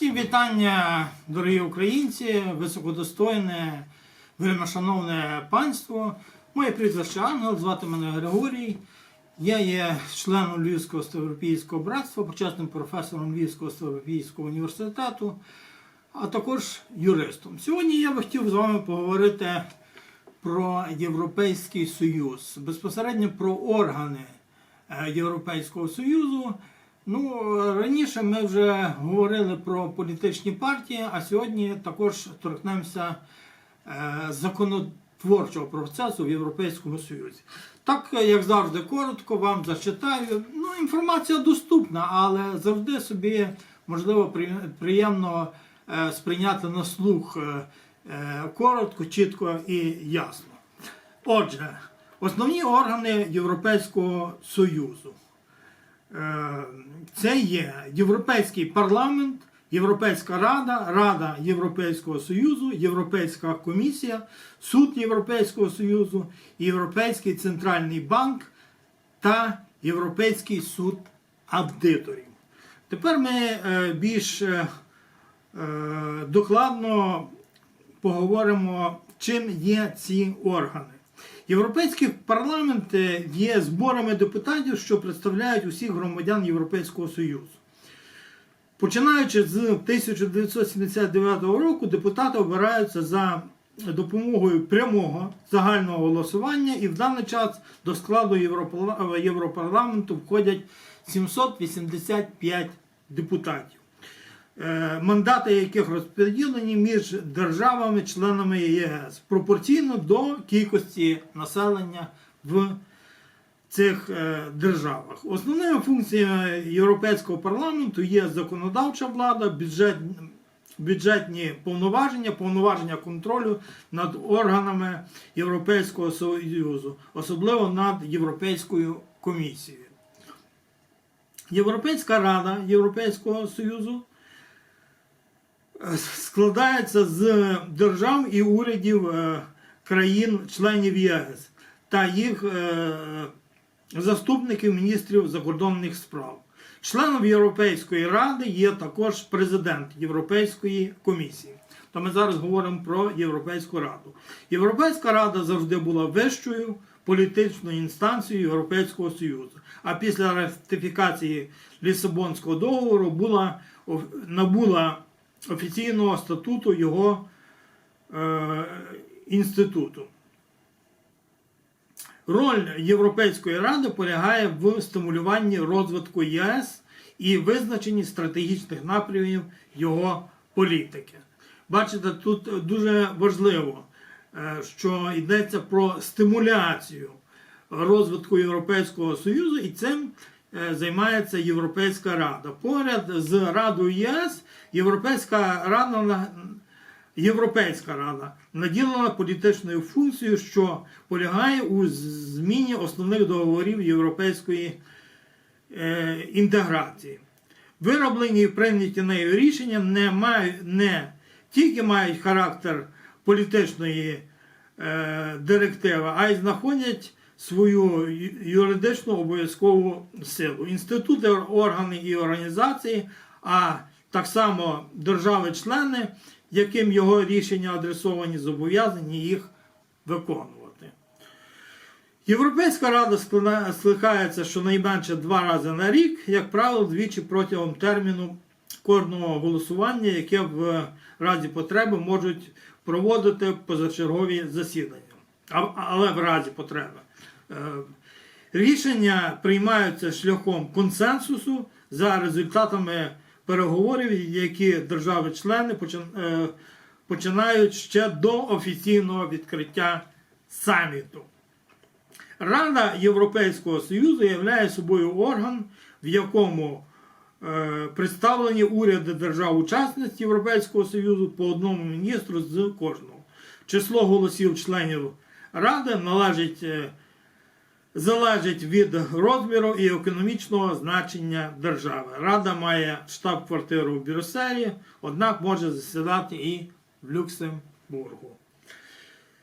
Всім вітання, дорогі українці, високодостойне, вельмишановне панство. Моє прізвище Ангел, звати мене Григорій. Я є членом Львівського Ставропійського братства, почесним професором Львівського Ставропійського університету, а також юристом. Сьогодні я би хотів з вами поговорити про Європейський Союз, безпосередньо про органи е, Європейського Союзу. Ну, раніше ми вже говорили про політичні партії, а сьогодні також торкнемося е, законотворчого процесу в Європейському Союзі. Так, як завжди, коротко вам зачитаю. Ну, інформація доступна, але завжди собі можливо приємно е, сприйняти на слух е, коротко, чітко і ясно. Отже, основні органи Європейського Союзу. Е, Це є Європейський парламент, Європейська Рада, Рада Європейського Союзу, Європейська комісія, Суд Європейського Союзу, Європейський центральний банк та Європейський суд аудиторів. Тепер ми е, більш е, докладно поговоримо, чим є ці органи. Європейський парламент е, є зборами депутатів, що представляють усіх громадян Європейського Союзу. Починаючи з 1979 року, депутати обираються за допомогою прямого загального голосування, і в даний час до складу Європарламенту входять 785 депутатів мандати яких розподілені між державами-членами ЄС пропорційно до кількості населення в цих е, державах. Основними функціями Європейського парламенту є законодавча влада, бюджет, бюджетні повноваження, повноваження контролю над органами Європейського Союзу, особливо над Європейською комісією. Європейська Рада Європейського Союзу складається з держав і урядів е, країн-членів ЄС та їх е, заступників міністрів закордонних справ. Членом Європейської ради є також президент Європейської комісії. То ми зараз говоримо про Європейську раду. Європейська рада завжди була вищою політичною інстанцією Європейського Союзу. А після ратифікації Лісабонського договору була набула офіційного статуту його е, інституту. Роль Європейської ради полягає в стимулюванні розвитку ЄС і визначенні стратегічних напрямів його політики. Бачите, тут дуже важливо, е, що йдеться про стимуляцію розвитку Європейського Союзу, і цим займається Європейська Рада. Поряд з Радою ЄС Європейська Рада Європейська Рада наділена політичною функцією, що полягає у зміні основних договорів європейської е, інтеграції. Вироблені і прийняті нею рішення не, мають, не тільки мають характер політичної е, директиви, а й знаходять свою юридичну обов'язкову силу. Інститути, органи і організації, а так само держави-члени, яким його рішення адресовані, зобов'язані їх виконувати. Європейська рада скликається щонайменше два рази на рік, як правило, двічі протягом терміну кожного голосування, яке в разі потреби можуть проводити позачергові засідання. Але в разі потреби. Е, Рішення приймаються шляхом консенсусу за результатами переговорів, які держави-члени е, починають ще до офіційного відкриття саміту. Рада Європейського Союзу являє собою орган, в якому е, представлені уряди держав-учасниць Європейського Союзу по одному міністру з кожного. Число голосів членів Ради належить, залежить від розміру і економічного значення держави. Рада має штаб-квартиру в Брюсселі, однак може засідати і в Люксембургу.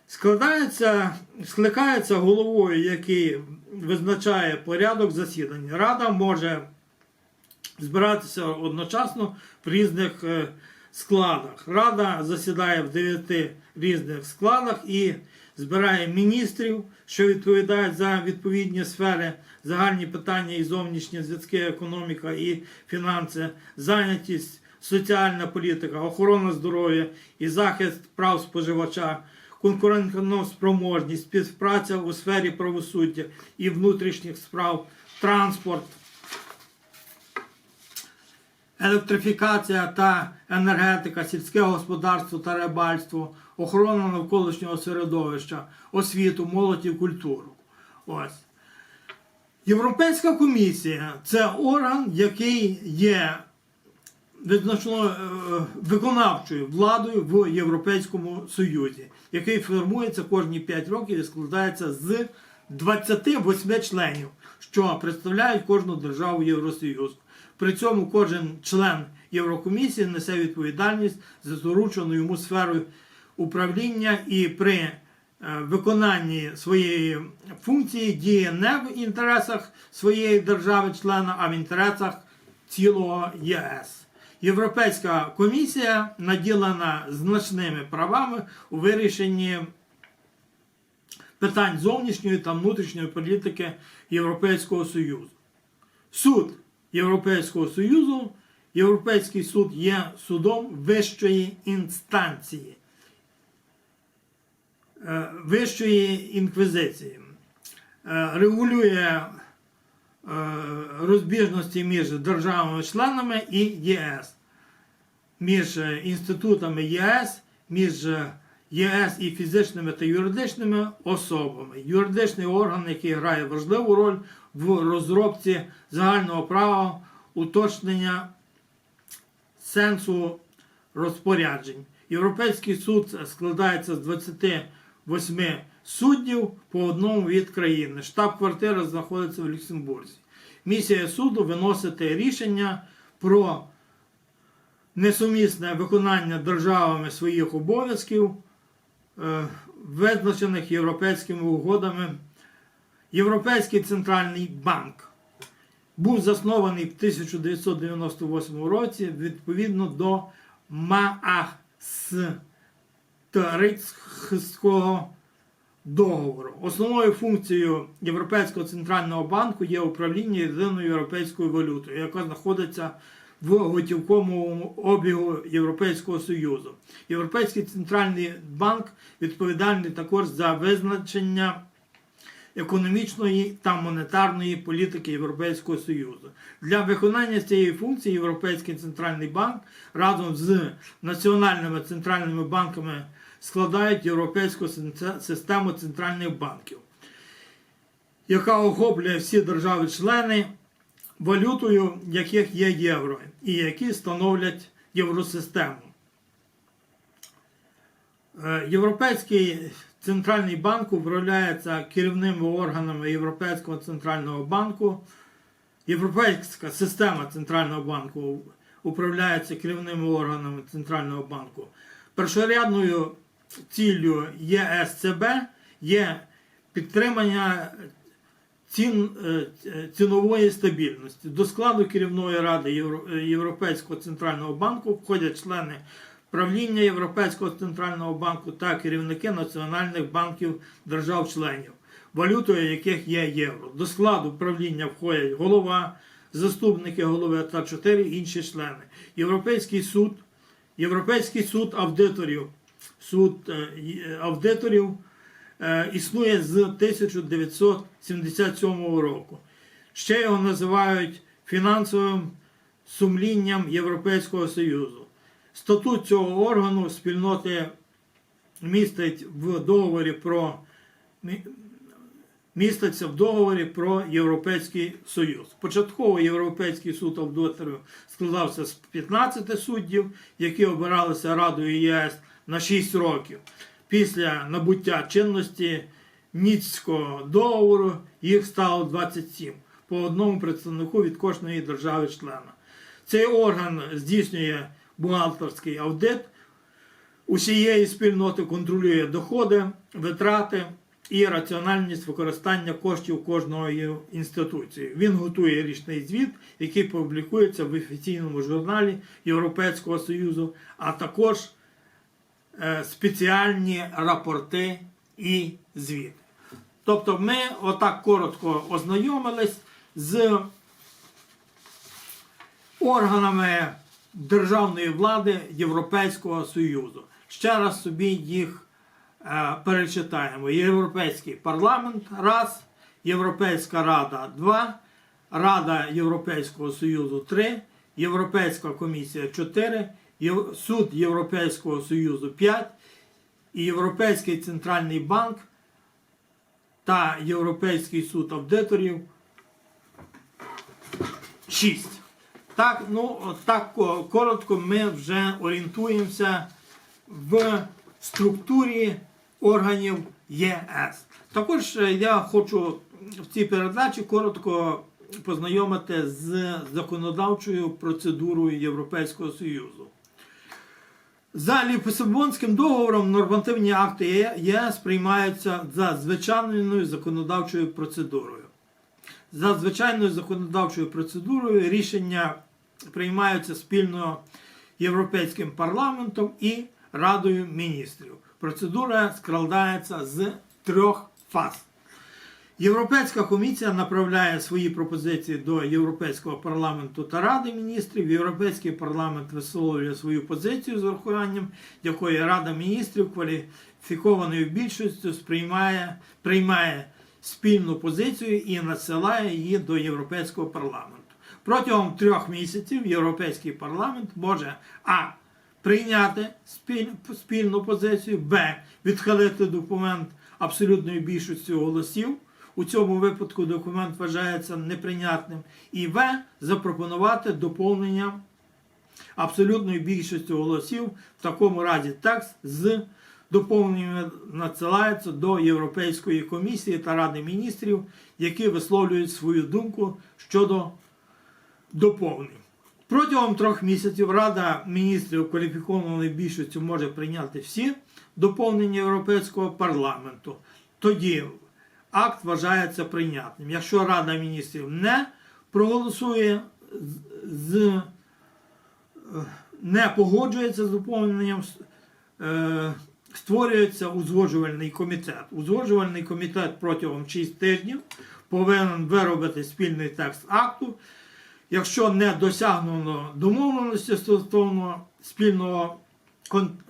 Складається, скликається головою, який визначає порядок засідань. Рада може збиратися одночасно в різних е, складах. Рада засідає в дев'яти різних складах і збирає міністрів, що відповідають за відповідні сфери, загальні питання і зовнішні зв'язки, економіка і фінанси, зайнятість, соціальна політика, охорона здоров'я і захист прав споживача. Конкурентна спроможність, співпраця у сфері правосуддя і внутрішніх справ, транспорт, електрифікація та енергетика, сільське господарство та рибальство, охорона навколишнього середовища, освіту, молодь культуру. Ось. Європейська комісія це орган, який є визначено е, виконавчою владою в Європейському Союзі, який формується кожні 5 років і складається з 28 членів, що представляють кожну державу Євросоюзу. При цьому кожен член Єврокомісії несе відповідальність за доручену йому сферою управління і при е, виконанні своєї функції діє не в інтересах своєї держави-члена, а в інтересах цілого ЄС. Європейська комісія наділена значними правами у вирішенні питань зовнішньої та внутрішньої політики Європейського Союзу. Суд Європейського Союзу, Європейський суд є судом вищої інстанції, е, вищої інквізиції, Е, регулює е, розбіжності між державами-членами і ЄС, між інститутами ЄС, між ЄС і фізичними та юридичними особами. Юридичний орган, який грає важливу роль в розробці загального права, уточнення сенсу розпоряджень. Європейський суд складається з 28 суддів по одному від країни. Штаб-квартира знаходиться в Люксембурзі. Місія суду виносити рішення про несумісне виконання державами своїх обов'язків, визначених європейськими угодами. Європейський центральний банк був заснований в 1998 році відповідно до Маастрихтського договору. Основною функцією Європейського центрального банку є управління єдиною європейською валютою, яка знаходиться в готівковому обігу Європейського Союзу. Європейський центральний банк відповідальний також за визначення економічної та монетарної політики Європейського Союзу. Для виконання цієї функції Європейський центральний банк разом з національними центральними банками складають європейську систему центральних банків, яка охоплює всі держави-члени, валютою яких є євро, і які становлять євросистему. Е, Європейський центральний банк управляється керівними органами Європейського центрального банку. Європейська система центрального банку управляється керівними органами центрального банку. Першорядною ціллю ЄСЦБ є підтримання цін, е, е, цінової стабільності. До складу керівної ради е, Європейського центрального банку входять члени правління Європейського центрального банку та керівники національних банків держав-членів, валютою яких є євро. До складу правління входять голова, заступники голови та чотири інші члени. Європейський суд, Європейський суд аудиторів, суд аудиторів існує з 1977 року. Ще його називають фінансовим сумлінням Європейського Союзу. Статут цього органу спільноти містить в договорі про міститься в договорі про Європейський Союз. Початково Європейський суд аудиторів складався з 15 суддів, які обиралися Радою ЄС на 6 років. Після набуття чинності Ніцького договору їх стало 27 по одному представнику від кожної держави-члена. Цей орган здійснює бухгалтерський аудит усієї спільноти, контролює доходи, витрати, і раціональність використання коштів кожної інституції. Він готує річний звіт, який публікується в офіційному журналі Європейського Союзу, а також спеціальні рапорти і звіти. Тобто ми отак коротко ознайомились з органами державної влади Європейського Союзу. Ще раз собі їх е, перечитаємо. Європейський парламент раз, Європейська Рада 2, Рада Європейського Союзу 3, Європейська комісія 4, Єв- Суд Європейського Союзу 5 і Європейський центральний банк та Європейський суд аудиторів 6. Так, ну так коротко ми вже орієнтуємося в структурі органів ЄС. Також е, я хочу в цій передачі коротко познайомити з законодавчою процедурою Європейського Союзу. За Лісабонським договором нормативні акти ЄС приймаються за звичайною законодавчою процедурою. За звичайною законодавчою процедурою рішення приймаються спільно Європейським парламентом і Радою міністрів. Процедура складається з трьох фаз. Європейська комісія направляє свої пропозиції до Європейського парламенту та Ради міністрів. Європейський парламент висловлює свою позицію з урахуванням, якої Рада міністрів кваліфікованою більшістю сприймає, приймає спільну позицію і надсилає її до Європейського парламенту. Протягом трьох місяців Європейський парламент може а. Прийняти спіль- спільну позицію, Б. Відхилити документ абсолютною більшістю голосів. У цьому випадку документ вважається неприйнятним. І В. Запропонувати доповнення абсолютною більшістю голосів. В такому разі текст з доповненнями надсилається до Європейської комісії та Ради міністрів, які висловлюють свою думку щодо доповнень. Протягом трьох місяців Рада міністрів кваліфікованою більшістю може прийняти всі доповнення Європейського парламенту. Тоді акт вважається прийнятним. Якщо Рада міністрів не проголосує з, е, не погоджується з доповненням, е, створюється узгоджувальний комітет. Узгоджувальний комітет протягом 6 тижнів повинен виробити спільний текст акту. Якщо не досягнено домовленості стосовно спільного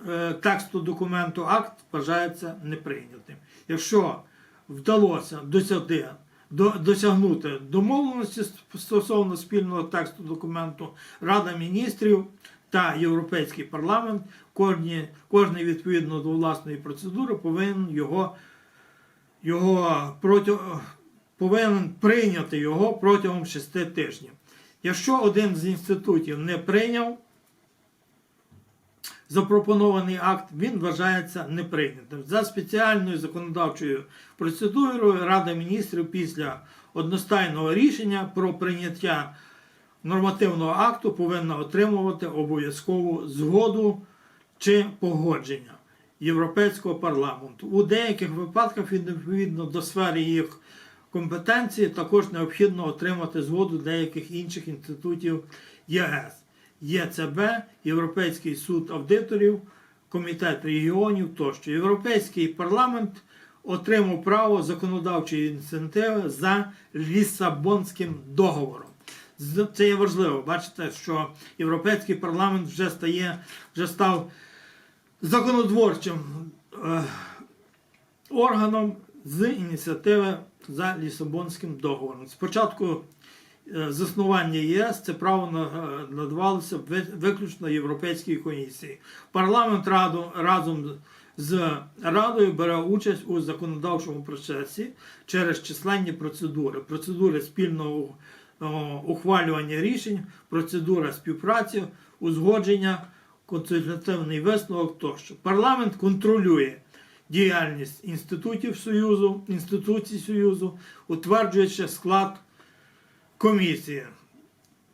е, тексту документу, акт вважається неприйнятим. Якщо вдалося досягти, до- досягнути домовленості стосовно спільного тексту документу, Рада міністрів та Європейський парламент, кожні, кожний відповідно до власної процедури повинен його, його проти, повинен прийняти його протягом 6 тижнів. Якщо один з інститутів не прийняв запропонований акт, він вважається неприйнятим. За спеціальною законодавчою процедурою Рада міністрів після одностайного рішення про прийняття нормативного акту повинна отримувати обов'язкову згоду чи погодження Європейського парламенту. У деяких випадках, відповідно до сфери їх компетенції, також необхідно отримати згоду деяких інших інститутів ЄС, ЄЦБ, Європейський суд аудиторів, Комітет регіонів тощо. Європейський парламент отримав право законодавчої ініціативи за Лісабонським договором. Це є важливо. Бачите, що Європейський парламент вже стає, вже став законотворчим е, органом з ініціативи за Лісабонським договором. Спочатку заснування ЄС це право е, надавалося виключно Європейській комісії. Парламент раду, разом з Радою бере участь у законодавчому процесі через численні процедури, процедури спільного ухвалювання рішень, процедура співпраці, узгодження, консультативний висновок тощо. Парламент контролює діяльність інститутів Союзу, інституцій Союзу, утверджуючи склад комісії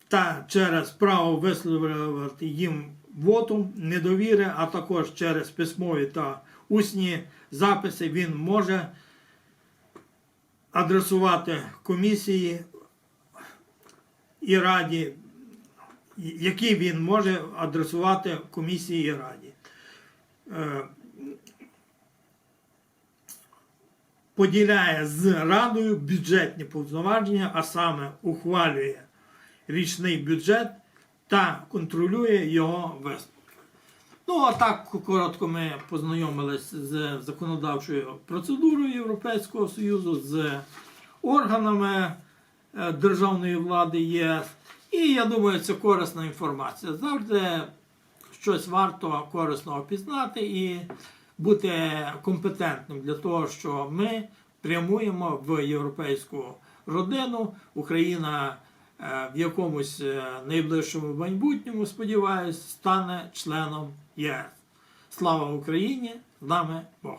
та через право висловлювати їм вотум недовіри, а також через письмові та усні записи він може адресувати комісії і раді, які він може адресувати комісії і раді. Е, Поділяє з радою бюджетні повноваження, а саме ухвалює річний бюджет та контролює його висновки. Ну, а так коротко ми познайомились з законодавчою процедурою Європейського Союзу, з органами е, державної влади ЄС. І я думаю, це корисна інформація. Завжди щось варто корисного пізнати і бути компетентним для того, що ми прямуємо в європейську родину. Україна е, в якомусь е, найближчому майбутньому, сподіваюся, стане членом ЄС. Слава Україні! З нами Бог!